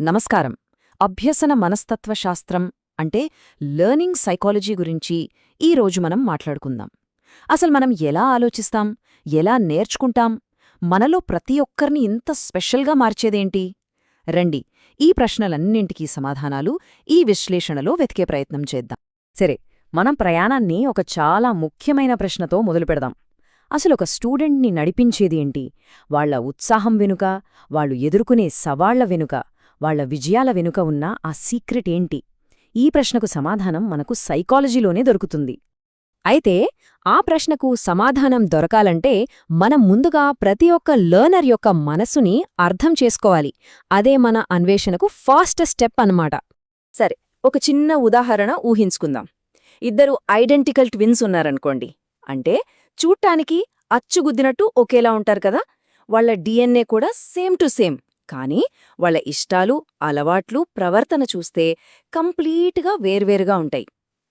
నమస్కారం. అభ్యసన మనస్తత్వశాస్త్రం అంటే లెర్నింగ్ సైకాలజీ గురించి ఈరోజు మనం మాట్లాడుకుందాం. అసలు మనం ఎలా ఆలోచిస్తాం? ఎలా నేర్చుకుంటాం? మనలో ప్రతి ఒక్కరిని ఇంత స్పెషల్గా మార్చేదేంటి? రండి ఈ ప్రశ్నలన్నింటికీ సమాధానాలు ఈ విశ్లేషణలో వెతికే ప్రయత్నం చేద్దాం. సరే మనం ప్రయాణాన్ని ఒక చాలా ముఖ్యమైన ప్రశ్నతో మొదలుపెడదాం అసలు ఒక స్టూడెంట్ని నడిపించేది ఏంటి వాళ్ళ ఉత్సాహం వెనుక వాళ్ళు ఎదుర్కొనే సవాళ్ళ వెనుక వాళ్ళ విజయాల వెనుక ఉన్న ఆ సీక్రెట్ ఏంటి? ఈ ప్రశ్నకు సమాధానం మనకు సైకాలజీలోనే దొరుకుతుంది. అయితే ఆ ప్రశ్నకు సమాధానం దొరకాలంటే మనం ముందుగా ప్రతి ఒక్క లర్నర్ యొక్క మనసుని అర్థం చేసుకోవాలి. అదే మన అన్వేషణకు ఫాస్ట్ స్టెప్ అన్నమాట. సరే ఒక చిన్న ఉదాహరణ ఊహించుకుందాం. ఇద్దరు ఐడెంటికల్ ట్విన్స్ ఉన్నారనుకోండి. అంటే చూట్టానికి అచ్చుగుద్దినట్టు ఒకేలా ఉంటారు కదా? వాళ్ళ డిఎన్ఏ కూడా సేమ్ టు సేమ్. కానీ వాళ్ళ ఇష్టాలు అలవాట్లు ప్రవర్తన చూస్తే కంప్లీట్గా వేర్వేరుగా ఉంటాయి.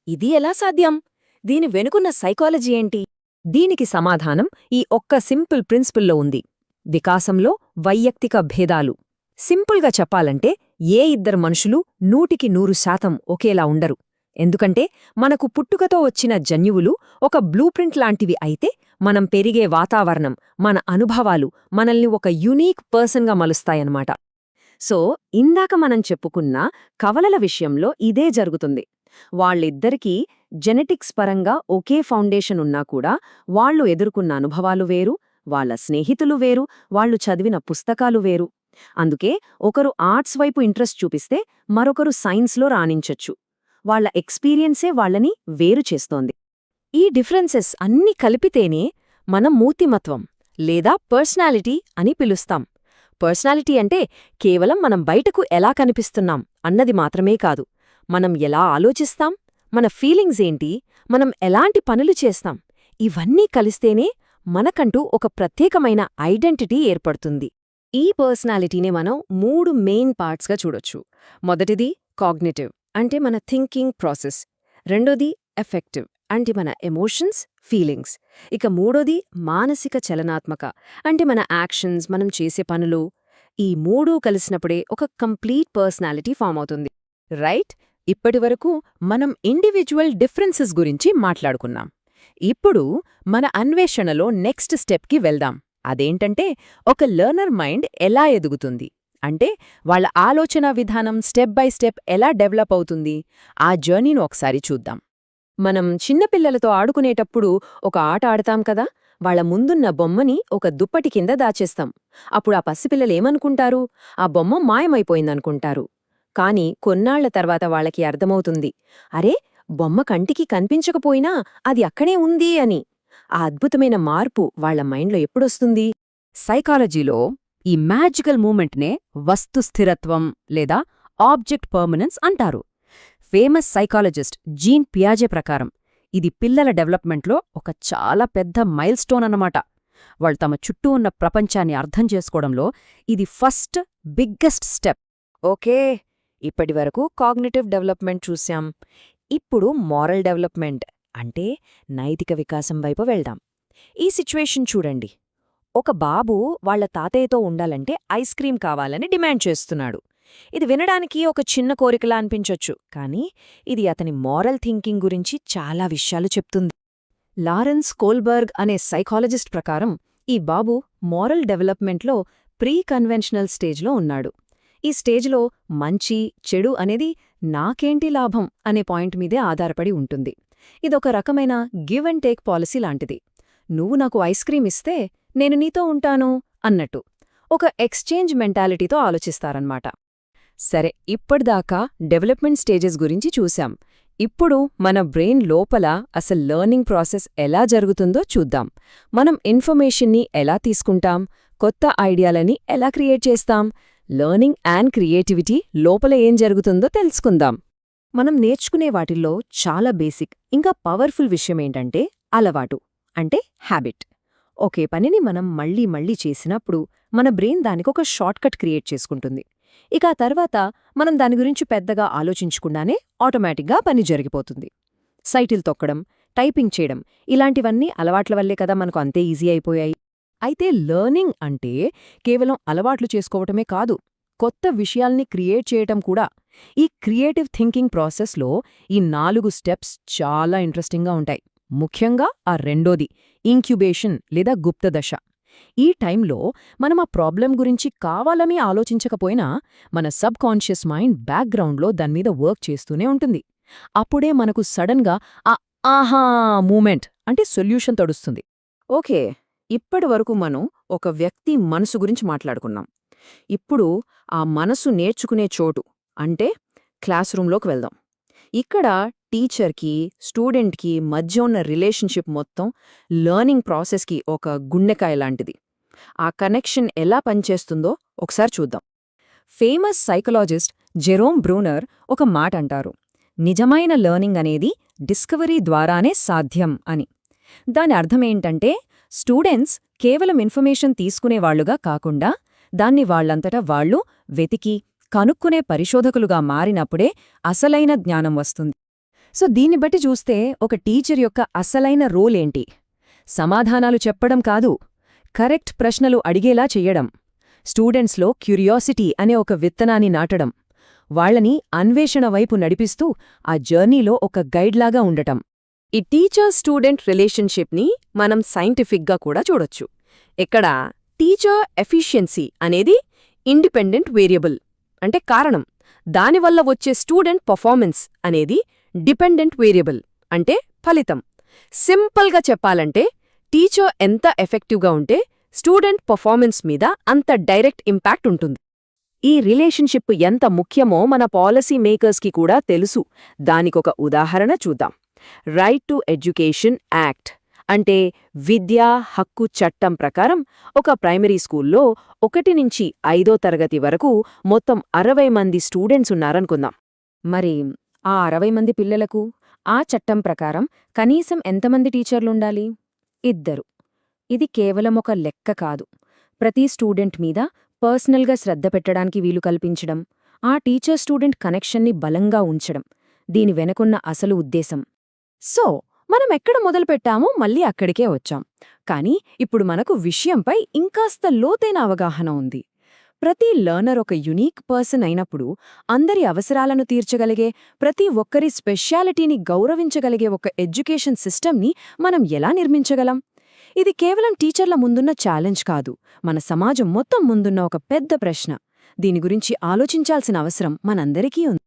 ఇది ఎలా సాధ్యం? దీని వెనుకున్న సైకాలజీ ఏంటి? దీనికి సమాధానం ఈ ఒక్క సింపుల్ ప్రిన్సిపుల్లో ఉంది. వికాసంలో వైయక్తిక భేదాలు. సింపుల్గా చెప్పాలంటే ఏ ఇద్దరు మనుషులు నూటికి నూరు శాతం ఒకేలా ఉండరు. ఎందుకంటే మనకు పుట్టుకతో వచ్చిన జన్యువులు ఒక బ్లూప్రింట్ లాంటివి అయితే మనం పెరిగే వాతావరణం మన అనుభవాలు మనల్ని ఒక యునీక్ పర్సన్గా మలుస్తాయన్నమాట. సో ఇందాక మనం చెప్పుకున్న కవలల విషయంలో ఇదే జరుగుతుంది. వాళ్ళిద్దరికీ జెనెటిక్స్ పరంగా ఒకే ఫౌండేషన్ ఉన్నా కూడా వాళ్ళు ఎదుర్కొన్న అనుభవాలు వేరు వాళ్ళ స్నేహితులు వేరు వాళ్ళు చదివిన పుస్తకాలు వేరు. అందుకే ఒకరు ఆర్ట్స్ వైపు ఇంట్రెస్ట్ చూపిస్తే మరొకరు సైన్స్లో రాణించొచ్చు. వాళ్ళ ఎక్స్పీరియన్సే వాళ్ళని వేరు చేస్తోంది. ఈ డిఫరెన్సెస్ అన్ని కలిపితేనే మనం మూర్తిమత్వం లేదా పర్సనాలిటీ అని పిలుస్తాం. పర్సనాలిటీ అంటే కేవలం మనం బయటకు ఎలా కనిపిస్తున్నాం అన్నది మాత్రమే కాదు. మనం ఎలా ఆలోచిస్తాం మన ఫీలింగ్స్ ఏంటి మనం ఎలాంటి పనులు చేస్తాం ఇవన్నీ కలిస్తేనే మనకంటూ ఒక ప్రత్యేకమైన ఐడెంటిటీ ఏర్పడుతుంది. ఈ పర్సనాలిటీనే మనం మూడు మెయిన్ పార్ట్స్గా చూడొచ్చు. మొదటిది కాగ్నిటివ్ అంటే మన థింకింగ్ ప్రాసెస్. రెండోది ఎఫెక్టివ్. అంటే మన ఎమోషన్స్ ఫీలింగ్స్ ఇక మూడోది మానసిక చలనాత్మక. అంటే మన యాక్షన్స్ మనం చేసే పనులు. ఈ మూడూ కలిసినప్పుడే ఒక కంప్లీట్ పర్సనాలిటీ ఫామ్ అవుతుంది. రైట్ ఇప్పటివరకు మనం ఇండివిజువల్ డిఫరెన్సెస్ గురించి మాట్లాడుకున్నాం. ఇప్పుడు మన అన్వేషణలో నెక్స్ట్ స్టెప్కి వెళ్దాం. అదేంటంటే ఒక లెర్నర్ మైండ్ ఎలా ఎదుగుతుంది? అంటే వాళ్ళ ఆలోచన విధానం స్టెప్ బై స్టెప్ ఎలా డెవలప్ అవుతుంది? ఆ జర్నీను ఒకసారి చూద్దాం. మనం చిన్నపిల్లలతో ఆడుకునేటప్పుడు ఒక ఆట ఆడతాం కదా? వాళ్ళ ముందున్న బొమ్మని ఒక దుప్పటి కింద దాచేస్తాం. అప్పుడు ఆ పసిపిల్లలేమనుకుంటారు ఆ బొమ్మ మాయమైపోయిందనుకుంటారు. కాని కొన్నాళ్ళ తర్వాత వాళ్ళకి అర్థమవుతుంది. అరే బొమ్మ కంటికి కనిపించకపోయినా అది అక్కడే ఉంది అని. ఆ అద్భుతమైన మార్పు వాళ్ళ మైండ్లో ఎప్పుడొస్తుంది? సైకాలజీలో ఈ మ్యాజికల్ మూమెంట్నే వస్తుస్థిరత్వం లేదా ఆబ్జెక్ట్ పర్మనెన్స్ అంటారు. ఫేమస్ సైకాలజిస్ట్ జీన్ పియాజే ప్రకారం ఇది పిల్లల డెవలప్మెంట్లో ఒక చాలా పెద్ద మైల్ స్టోన్ అన్నమాట. వాళ్ళు తమ చుట్టూ ఉన్న ప్రపంచాన్ని అర్థం చేసుకోవడంలో ఇది ఫస్ట్ బిగ్గెస్ట్ స్టెప్. ఓకే ఇప్పటివరకు కాగ్నిటివ్ డెవలప్మెంట్ చూశాం. ఇప్పుడు మారల్ డెవలప్మెంట్ అంటే నైతిక వికాసం వైపు వెళ్దాం. ఈ సిచ్యువేషన్ చూడండి. ఒక బాబు వాళ్ళ తాతయ్యతో ఉండాలంటే ఐస్ క్రీం కావాలని డిమాండ్ చేస్తున్నాడు. ఇది వినడానికి ఒక చిన్న కోరికలా అనిపించొచ్చు కానీ ఇది అతని మారల్ థింకింగ్ గురించి చాలా విషయాలు చెప్తుంది. లారెన్స్ కోల్బర్గ్ అనే సైకాలజిస్ట్ ప్రకారం ఈ బాబు మారల్ డెవలప్మెంట్లో ప్రీ కన్వెన్షనల్ స్టేజ్లో ఉన్నాడు. ఈ స్టేజ్లో మంచి చెడు అనేది నాకేంటి లాభం అనే పాయింట్ మీదే ఆధారపడి ఉంటుంది. ఇదొక రకమైన గివ్ అండ్ టేక్ పాలసీ లాంటిది. నువ్వు నాకు ఐస్ క్రీం ఇస్తే నేను నీతో ఉంటాను అన్నట్టు. ఒక ఎక్స్చేంజ్ మెంటాలిటీతో ఆలోచిస్తారన్నమాట. సరే ఇప్పటిదాకా డెవలప్మెంట్ స్టేజెస్ గురించి చూశాం. ఇప్పుడు మన బ్రెయిన్ లోపల అసలు లెర్నింగ్ ప్రాసెస్ ఎలా జరుగుతుందో చూద్దాం. మనం ఇన్ఫర్మేషన్ని ఎలా తీసుకుంటాం? కొత్త ఐడియాలని ఎలా క్రియేట్ చేస్తాం? లెర్నింగ్ అండ్ క్రియేటివిటీ లోపల ఏం జరుగుతుందో తెలుసుకుందాం. మనం నేర్చుకునే వాటిల్లో చాలా బేసిక్ ఇంకా పవర్ఫుల్ విషయమేంటంటే అలవాటు అంటే హ్యాబిట్. ఒకే పనిని మనం మళ్ళీ మళ్ళీ చేసినప్పుడు మన బ్రెయిన్ దానికొక షార్ట్కట్ క్రియేట్ చేసుకుంటుంది. ఇక ఆ తర్వాత మనం దాని గురించి పెద్దగా ఆలోచించకుండానే ఆటోమేటిక్గా పని జరిగిపోతుంది. సైటిల్ తొక్కడం టైపింగ్ చేయడం ఇలాంటివన్నీ అలవాట్ల వల్లే కదా మనకు అంతే ఈజీ అయిపోయాయి. అయితే లెర్నింగ్ అంటే కేవలం అలవాట్లు చేసుకోవటమే కాదు కొత్త విషయాల్ని క్రియేట్ చేయటం కూడా. ఈ క్రియేటివ్ థింకింగ్ ప్రాసెస్లో ఈ నాలుగు స్టెప్స్ చాలా ఇంట్రెస్టింగ్గా ఉంటాయి. ముఖ్యంగా ఆ రెండోది ఇంక్యుబేషన్ లేదా గుప్తదశ ఈ టైంలో మనం ఆ ప్రాబ్లం గురించి కావాలని ఆలోచించకపోయినా మన సబ్ కాన్షియస్ మైండ్ బ్యాక్గ్రౌండ్లో దానిమీద వర్క్ చేస్తూనే ఉంటుంది. అప్పుడే మనకు సడన్గా ఆ ఆహా మూమెంట్ అంటే సొల్యూషన్ తడుస్తుంది. ఓకే ఇప్పటి వరకు మనం ఒక వ్యక్తి మనసు గురించి మాట్లాడుకున్నాం. ఇప్పుడు ఆ మనసు నేర్చుకునే చోటు అంటే క్లాస్ రూంలోకి వెళ్దాం. ఇక్కడ టీచర్కి స్టూడెంట్కి మధ్య ఉన్న రిలేషన్షిప్ మొత్తం లెర్నింగ్ ప్రాసెస్కి ఒక గుండెకాయ లాంటిది. ఆ కనెక్షన్ ఎలా పనిచేస్తుందో ఒకసారి చూద్దాం. ఫేమస్ సైకలాజిస్ట్ జెరోమ్ బ్రూనర్ ఒక మాట అంటారు. నిజమైన లెర్నింగ్ అనేది డిస్కవరీ ద్వారానే సాధ్యం అని. దాని అర్థమేంటంటే స్టూడెంట్స్ కేవలం ఇన్ఫర్మేషన్ తీసుకునేవాళ్ళుగా కాకుండా దాన్ని వాళ్ళంతటా వాళ్ళు వెతికి కనుక్కునే పరిశోధకులుగా మారినప్పుడే అసలైన జ్ఞానం వస్తుంది. సో దీన్ని బట్టి చూస్తే ఒక టీచర్ యొక్క అసలైన రోల్ ఏంటి సమాధానాలు చెప్పడం కాదు కరెక్ట్ ప్రశ్నలు అడిగేలా చెయ్యడం స్టూడెంట్స్లో క్యూరియాసిటీ అనే ఒక విత్తనాన్ని నాటడం వాళ్ళని అన్వేషణ వైపు నడిపిస్తూ ఆ జర్నీలో ఒక గైడ్లాగా ఉండటం. ఈ టీచర్ స్టూడెంట్ రిలేషన్షిప్ని మనం సైంటిఫిక్గా కూడా చూడొచ్చు. ఇక్కడ టీచర్ ఎఫిషియన్సీ అనేది ఇండిపెండెంట్ వేరియబుల్ అంటే కారణం. దానివల్ల వచ్చే స్టూడెంట్ పర్ఫార్మెన్స్ అనేది డిపెండెంట్ వేరియబుల్ అంటే ఫలితం. సింపుల్గా చెప్పాలంటే టీచర్ ఎంత ఎఫెక్టివ్గా ఉంటే స్టూడెంట్ పర్ఫార్మెన్స్ మీద అంత డైరెక్ట్ ఇంపాక్ట్ ఉంటుంది. ఈ రిలేషన్షిప్ ఎంత ముఖ్యమో మన పాలసీ మేకర్స్కి కూడా తెలుసు. దానికొక ఉదాహరణ చూద్దాం. రైట్ టు ఎడ్యుకేషన్ యాక్ట్ అంటే విద్యా హక్కు చట్టం ప్రకారం ఒక ప్రైమరీ స్కూల్లో ఒకటి నుంచి ఐదో తరగతి వరకు మొత్తం అరవై మంది స్టూడెంట్స్ ఉన్నారనుకుందాం. మరి ఆ అరవై మంది పిల్లలకు ఆ చట్టం ప్రకారం కనీసం ఎంతమంది టీచర్లుండాలి? ఇద్దరు. ఇది కేవలం ఒక లెక్క కాదు. ప్రతి స్టూడెంట్ మీద పర్సనల్గా శ్రద్ధ పెట్టడానికి వీలు కల్పించడం ఆ టీచర్ స్టూడెంట్ కనెక్షన్ని బలంగా ఉంచడం దీని వెనకున్న అసలు ఉద్దేశం. సో మనం ఎక్కడ మొదలుపెట్టామో మళ్ళీ అక్కడికే వచ్చాం. కానీ ఇప్పుడు మనకు విషయంపై ఇంకాస్త లోతైన అవగాహన ఉంది. ప్రతి లర్నర్ ఒక యునీక్ పర్సన్ అయినప్పుడు అందరి అవసరాలను తీర్చగలిగే ప్రతి ఒక్కరి స్పెషాలిటీని గౌరవించగలిగే ఒక ఎడ్యుకేషన్ సిస్టమ్ని మనం ఎలా నిర్మించగలం? ఇది కేవలం టీచర్ల ముందున్న ఛాలెంజ్ కాదు మన సమాజం మొత్తం ముందున్న ఒక పెద్ద ప్రశ్న. దీని గురించి ఆలోచించాల్సిన అవసరం మనందరికీ ఉంది.